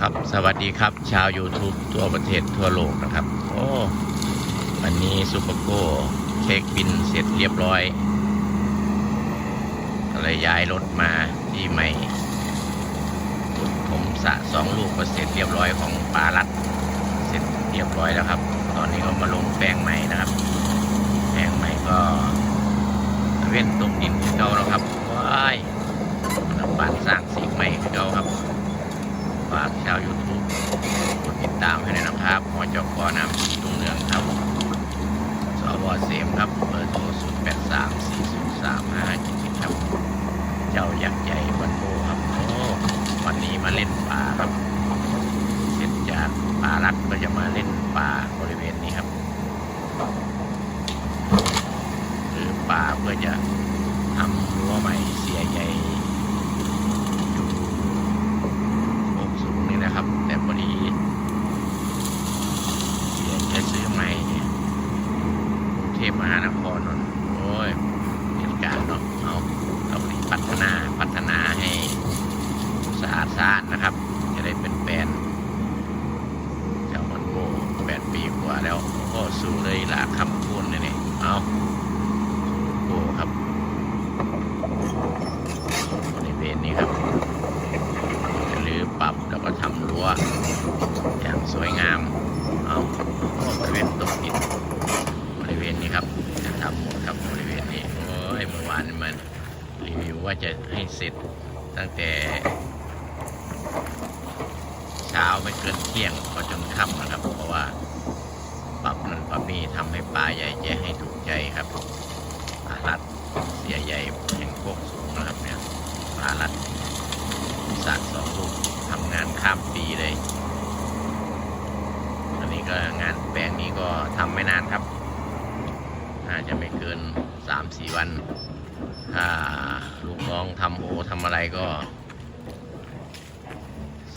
ครับ สวัสดีครับ ชาว YouTube ทั่วประเทศทั่วโลกนะครับ โอ้วันนี้ซูเปอร์โก้เช็คบินเสร็จเรียบร้อยก็เลยย้ายรถมาที่ใหม่ ผมสะสองลูกก็เสร็จเรียบร้อยของปาลัด เสร็จเรียบร้อยแล้วครับ ตอนนี้ก็มาลงแปลงใหม่นะครับ แปลงใหม่ก็เว้นตกดินคือเก่าแล้วครับว้ายบ้านสร้างสิ่งใหม่คือเก่าครับ ฝากชาว YouTube กดติดตามให้ด้วยนะครับหอ จกอนำสีรุ่งเรืองครับสวเสมครับเบอร์โทร0 8 3 4 0 3 5 7 7ครับ เจ้ายักษ์ใหญ่วันโบครับโอ้วันนี้มาเล่นป่าครับเสร็จจากป่ารัดก็จะมาเล่นป่าบริเวณนี้ครับคือป่าเพื่อจะทำรั้วใหม่เสียใหญ่อยู่ โคกสูงนี่นะครับ แต่พอดีเสียจะซื้อใหม่เนี่ยกรุงเท พมหานครนนโอ้ยเป็นการเนาะเอาเราพัฒนาพัฒนาให้สะอาดสะอาดนะครับ จะได้เป็นแปลนเจ้ามันโบแปดปีกว่าแล้วก็สู้เลยหลาคำพูดเลยเนี่ยเอาโบครับบริเวณนี้ครับ หรือปรับแล้วก็ทำรั้วอย่างสวยงาม เอาโอ้บริเวณตกดินบริเวณ นี้ครับจะทำหมดครับบริเวณนี้โอ้ยเมื่อวานมันรีวิวว่าจะให้เสร็จตั้งแต่เช้าไม่เกินเที่ยงก็จนค่ำนะครับ เพราะว่าปรับนั้นปรับนี้ทำให้ปลาใหญ่แย่ให้ถูกใจครับปลาลัดเสียใหญ่แห่งโคกสูงนะครับเนี่ยปลาลัดสักสองลูกทำงานข้ามปีเลย อันนี้ก็งานแปลงนี้ก็ทำไม่นานครับาจะไม่เกินสามสี่วัน ถ้าลูกน้องทำโอทำอะไรก็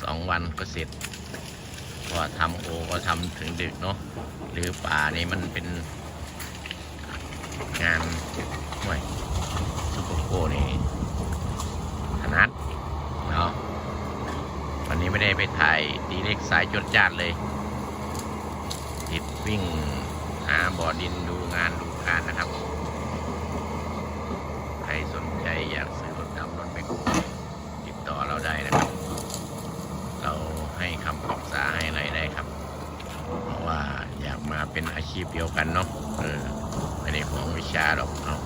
สองวันก็เสร็จเพราะทำโอก็ทำถึงดึกเนาะหรือป่านี่มันเป็นงานห่วยซุปเปอร์โกนี่ถนัดเนาะวันนี้ไม่ได้ไปถ่ายดีเล็กสายจดจาดเลยติดวิ่งหาบ่อดินดูงานดู การนะครับ ใครสนใจอยากซื้อรถดำรถไปคโติดต่อเราได้นะครับ เราให้คำปรึกษาให้อะไรได้ครับ เพราะว่าอยากมาเป็นอาชีพเดียวกันเนาะเออไม่ได้ของวิชาหรอกเอา